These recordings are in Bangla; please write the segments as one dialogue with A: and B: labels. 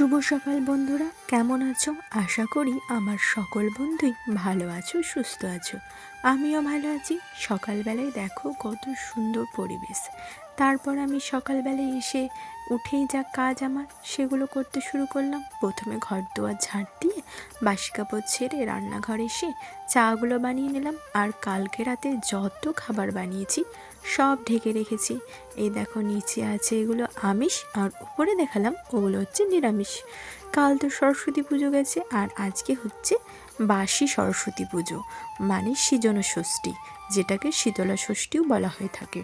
A: শুভ সকাল বন্ধুরা। কেমন আছো? আশা করি আমার সকল বন্ধুই ভালো আছো, সুস্থ আছো। আমিও ভালো আছি। সকালবেলায় দেখো কত সুন্দর পরিবেশ। তারপর আমি সকালবেলায় এসে উঠেই যা কাজ আমার, সেগুলো করতে শুরু করলাম। প্রথমে ঘর দুয়ার ঝাড় দিয়ে বাসি কাপড় ছেড়ে রান্নাঘরে এসে চাগুলো বানিয়ে নিলাম। আর কালকে রাতে যত খাবার বানিয়েছি সব ঢেকে রেখেছি। এই দেখো নিচে আছে এগুলো আমিষ, আর উপরে দেখালাম ওগুলো হচ্ছে নিরামিষ। কাল তো সরস্বতী পুজো গেছে, আর আজকে হচ্ছে বাসি সরস্বতী পুজো মানে সৃজন ষষ্ঠী যেটাকে শীতলা ষষ্ঠীও বলা হয়ে থাকে।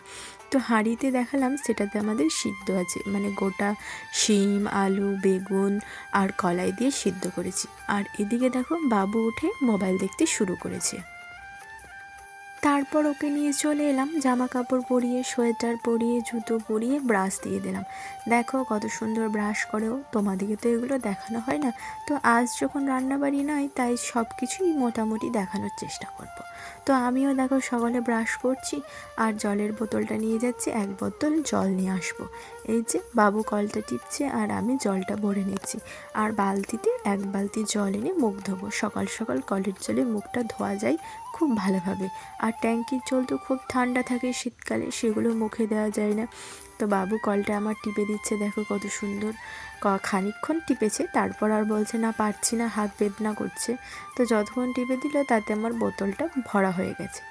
A: তো হাঁড়িতে দেখালাম, সেটাতে আমাদের সিদ্ধ আছে মানে গোটা শিম, আলু, বেগুন আর কলাই দিয়ে সিদ্ধ করেছি। আর এদিকে দেখো বাবু উঠে মোবাইল দেখতে শুরু করেছে। তারপর ওকে নিয়ে চলে এলাম জামা কাপড় পরিয়ে, সোয়েটার পরিয়ে, জুতো পরিয়ে, ব্রাশ দিয়ে দিলাম। দেখো কত সুন্দর ব্রাশ করেও তোমাদেরকে তো এগুলো দেখানো হয় না। তো আজ যখন রান্নাবাড়ি নয় তাই সব কিছুই মোটামুটি দেখানোর চেষ্টা করব। তো আমিও দেখো সকালে ব্রাশ করছি, আর জলের বোতলটা নিয়ে যাচ্ছি, এক বোতল জল নিয়ে আসব। এই যে বাবু কলটা টিপছে আর আমি জলটা ভরে নিচ্ছি। আর বালতিতে এক বালতি জল এনে মুখ ধোবো। সকাল সকাল কলের জলে মুখটা ধোয়া যায় খুব ভালোভাবে। আর ট্যাঙ্কির জল তো খুব ঠান্ডা থাকে শীতকালে, সেগুলো মুখে দেওয়া যায় না। তো বাবু কলটা আমার টিপে দিচ্ছে, দেখো কত সুন্দর। খানিকক্ষণ টিপেছে, তারপর আর বলছে, না, পারছি না, হাত বেদনা করছে। তো যতক্ষণ টিপে দিল, তাতে আমার বোতলটা ভরা হয়ে গেছে।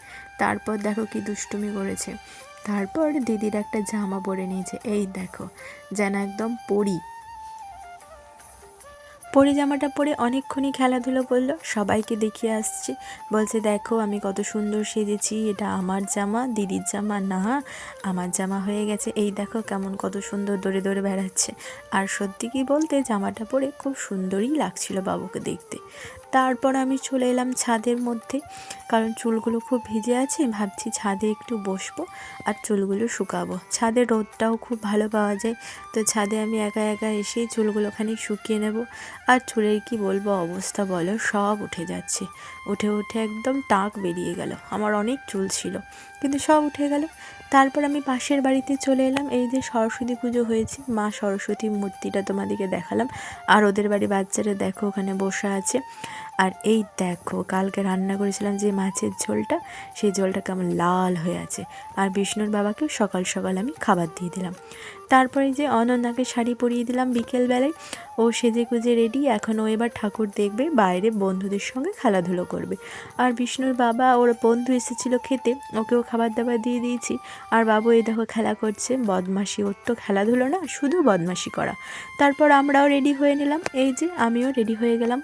A: তারপর দেখো কি দুষ্টুমি করেছে। তারপর দিদির একটা জামা পরে নিয়েছে। এই দেখো, যেন একদম পরি। পরে জামাটা পরে অনেকক্ষণই খেলাধুলো করল। সবাইকে দেখিয়ে আসছে। বলছে, দেখো, আমি কত সুন্দর সেজেছি। এটা আমার জামা, দিদির জামা। না, আমার জামা হয়ে গেছে। এই দেখো, কেমন কত সুন্দর দৌড়ে দৌড়ে বেড়াচ্ছে। আর সত্যি কি বলতে, জামাটা পরে খুব সুন্দরই লাগছিল বাবুকে দেখতে। তারপর আমি চলে এলাম ছাদের মধ্যে। কারণ চুলগুলো খুব ভিজে আছে, ভাবছি ছাদে একটু বসবো আর চুলগুলো শুকাবো। ছাদে রোদটাও খুব ভালো পাওয়া যায়, তো ছাদে আমি একা একা এসেই চুলগুলো খানিক শুকিয়ে নেব। আর চুলের কি বলব অবস্থা বলো, সব উঠে যাচ্ছে। উঠে উঠে একদম টাক বেরিয়ে গেল, আমার অনেক চুল ছিল, কিন্তু সব উঠে গেল। তারপর আমি পাশের বাড়িতে চলে এলাম, এই যে সরস্বতী পুজো হয়েছে, মা সরস্বতী মূর্তিটা তোমাদেরকে দেখালাম। আর ওদের বাড়ি বাচ্চারা দেখো ওখানে বসে আছে। আর এই দেখো, কালকে রান্না করেছিলাম যে মাছের ঝোলটা, সেই ঝোলটা কেমন লাল হয়ে আছে। আর বিষ্ণুর বাবাকেও সকাল সকাল আমি খাবার দিয়ে দিলাম। তারপরে যে অনন্যাকে শাড়ি পরিয়ে দিলাম বিকেলবেলায়, ও সেজে গুজে রেডি। এখন ও এবার ঠাকুর দেখবে, বাইরে বন্ধুদের সঙ্গে খেলাধুলো করবে। আর বিষ্ণুর বাবা, ওর বন্ধু এসেছিল খেতে, ওকেও খাবার দাবার দিয়ে দিয়েছি। আর বাবু এই দেখো খেলা করছে বদমাসি ওর তো খেলাধুলো না, শুধু বদমাসি করা। তারপর আমরাও রেডি হয়ে নিলাম। এই যে আমিও রেডি হয়ে গেলাম।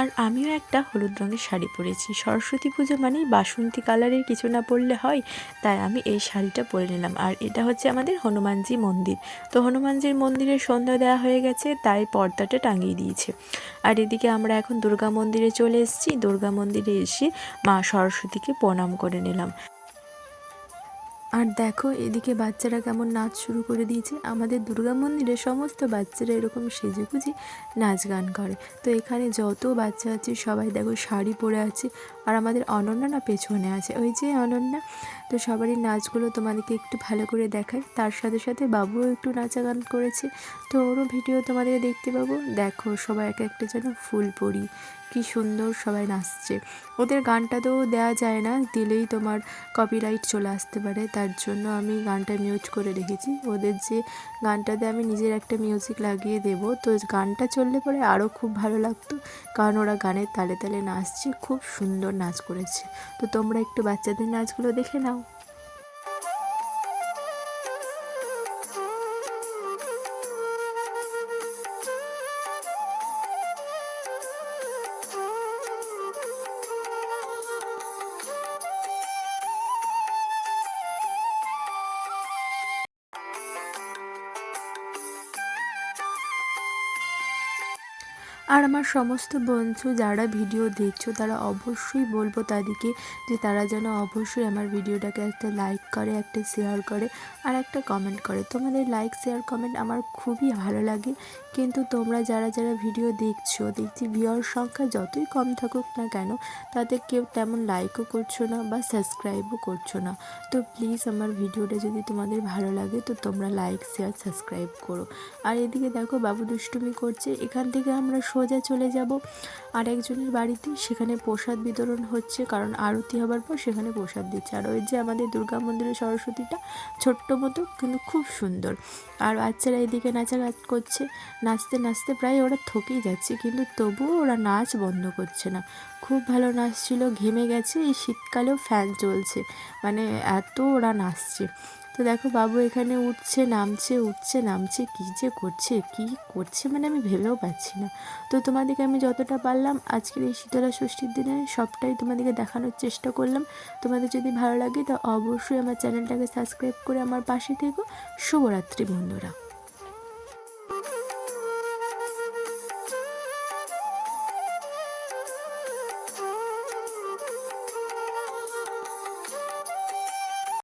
A: আর আমিও একটা হলুদ রঙের শাড়ি পরেছি। সরস্বতী পুজো মানেই বাসন্তী কালারের কিছু না পরলে হয়, তাই আমি এই শাড়িটা পরে নিলাম। আর এটা হচ্ছে আমাদের হনুমানজি মন্দির। তো হনুমানজির মন্দিরের সন্ধ্যা দেওয়া হয়ে গেছে, তাই পর্দাটা টাঙিয়ে দিয়েছে। আর এদিকে আমরা এখন দুর্গা মন্দিরে চলে এসেছি। দুর্গা মন্দিরে এসে মা সরস্বতীকে প্রণাম করে নিলাম। আর দেখো, এদিকে বাচ্চারা কেমন নাচ শুরু করে দিয়েছে। আমাদের দুর্গা মন্দিরে সমস্ত বাচ্চারা এরকম সেজে খুঁজে নাচ গান করে। তো এখানে যত বাচ্চা আছে, সবাই দেখো শাড়ি পরে আছে। আর আমাদের অনন্যা না পেছনে আছে। ওই যে অনন্যা, তো সবারই নাচগুলো তোমাদেরকে একটু ভালো করে দেখাই তার সাথে সাথে বাবুও একটু নাচা গান করেছে। তো ওরও ভিডিও তোমাদের দেখতে পাবো। দেখো সবাই এক একটা যেন ফুল পরি। কি সুন্দর সবাই নাচছে। ওদের গানটা তো দেওয়া যায় না, দিলেই তোমার কপিরাইট চলে আসতে পারে। তার জন্য আমি গানটা মিউট করে রেখেছি। ওদের যে গানটাতে আমি নিজের একটা মিউজিক লাগিয়ে দেব, তো গানটা চললে পরে আরও খুব ভালো লাগতো। কারণ ওরা গানের তালে তালে নাচছে। খুব সুন্দর নাচ করেছে। তো তোমরা একটু বাচ্চাদের নাচগুলো দেখে নাও। আর আমার সমস্ত বন্ধু যারা ভিডিও দেখছ, তারা অবশ্যই বলব তাদেরকে যে তারা যেন অবশ্যই আমার ভিডিওটাকে একটা লাইক করে, একটা শেয়ার করে আর একটা কমেন্ট করে। তোমাদের লাইক শেয়ার কমেন্ট আমার খুবই ভালো লাগে। কিন্তু তোমরা যারা যারা ভিডিও দেখছ, দেখছি ভিওর সংখ্যা যতই কম থাকুক না কেন, তাদের কেউ তেমন লাইকও করছ না বা সাবস্ক্রাইবও করছ না। তো প্লিজ আমার ভিডিওটা যদি তোমাদের ভালো লাগে, তো তোমরা লাইক শেয়ার সাবস্ক্রাইব করো। আর এদিকে দেখো, বাবু দুষ্টুমি করছে। এখান থেকে আমরা সোজা চলে যাব। আর একজনের বাড়িতে সেখানে প্রসাদ বিতরণ হচ্ছে, কারণ আরতি হবার পর সেখানে প্রসাদ দিচ্ছে। আর ওই যে আমাদের দুর্গা মন্দিরের সরস্বতীটা ছোট্ট মতো, কিন্তু খুব সুন্দর। আর বাচ্চারা এদিকে নাচানাচ করছে। নাচতে নাচতে প্রায় ওরা থকেই যাচ্ছে, কিন্তু তবুও ওরা নাচ বন্ধ করছে না। খুব ভালো নাচ ছিল, ঘেমে গেছে, এই শীতকালেও ফ্যান চলছে। মানে এত ওরা নাচছে। তো দেখো বাবু এখানে উঠছে, নামছে উঠছে, নামছে, কী যে করছে, কি করছে মানে আমি ভেবেও পাচ্ছি না। তো তোমাদেরকে আমি যতটা পারলাম আজকের এই শীতলা ষষ্ঠীর দিনে সবটাই তোমাদেরকে দেখানোর চেষ্টা করলাম। তোমাদের যদি ভালো লাগে তো অবশ্যই আমার চ্যানেলটাকে সাবস্ক্রাইব করে আমার পাশে থেকো। শুভরাত্রি বন্ধুরা।